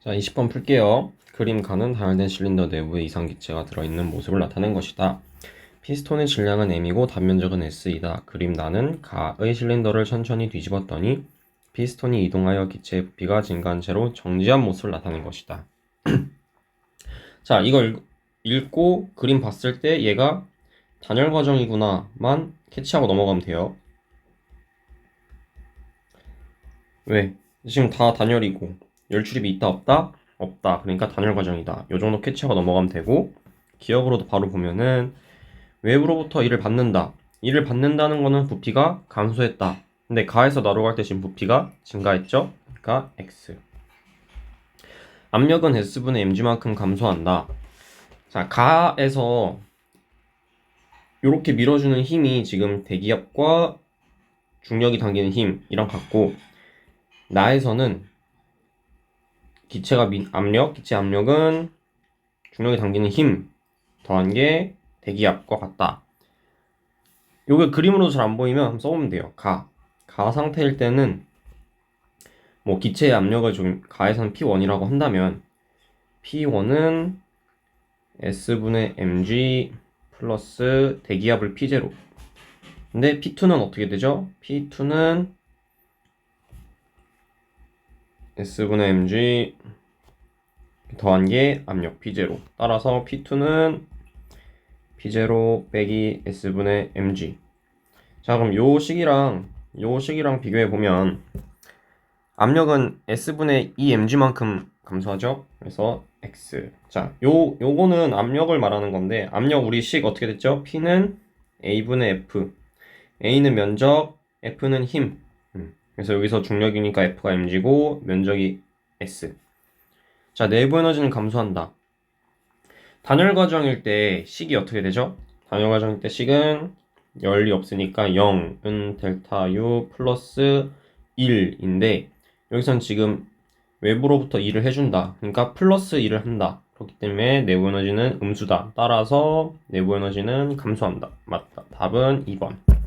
자, 20번 풀게요. 그림 가는 단열된 실린더 내부에 이상 기체가 들어있는 모습을 나타낸 것이다. 피스톤의 질량은 m이고 단면적은 s이다. 그림 나는 가의 실린더를 천천히 뒤집었더니 피스톤이 이동하여 기체의 부피가 증가한 채로 정지한 모습을 나타낸 것이다. 자, 이걸 읽- 읽고 그림 봤을 때 얘가 단열 과정이구나만 캐치하고 넘어가면 돼요. 왜? 지금 다 단열이고 열출입이 있다 없다? 없다. 그러니까 단열 과정이다. 요 정도 캐치하고 넘어가면 되고 기억으로도 바로 보면은 외부로부터 이를 받는다. 이를 받는다는 거는 부피가 감소했다. 근데 가에서 나로 갈 때 지금 부피가 증가했죠? 그러니까 x. 압력은 s분의 mg만큼 감소한다. 자, 가에서 이렇게 밀어주는 힘이 지금 대기압과 중력이 당기는 힘이랑 같고 나에서는 기체가 민 압력, 기체 압력은 중력이 당기는 힘 더한 게 대기압과 같다. 요게 그림으로 잘 안 보이면 한번 써보면 돼요. 가. 가 상태일 때는 뭐 기체의 압력을 좀 가에서는 P1이라고 한다면 P1은 S분의 mg 플러스 대기압을 P0 근데 P2는 어떻게 되죠? P2는 S분의 mg 더한 게 압력 P0 따라서 P2는 P0 빼기 S분의 mg. 자 그럼 요 식이랑 요 식이랑 비교해 보면 압력은 S분의 2mg만큼 감소하죠? 그래서 X. 자 요, 요거는 압력을 말하는 건데 압력 우리 식 어떻게 됐죠? P는 A분의 F. A는 면적 F는 힘. 음, 그래서 여기서 중력이니까 F가 mg고 면적이 S 자 내부 에너지는 감소한다 단열 과정일 때 식이 어떻게 되죠? 단열 과정일 때 식은 열이 없으니까 0은 델타 U 플러스 1인데 여기선 지금 외부로부터 일을 해준다. 그러니까 플러스 일을 한다. 그렇기 때문에 내부 에너지는 음수다. 따라서 내부 에너지는 감소한다. 맞다. 답은 2번.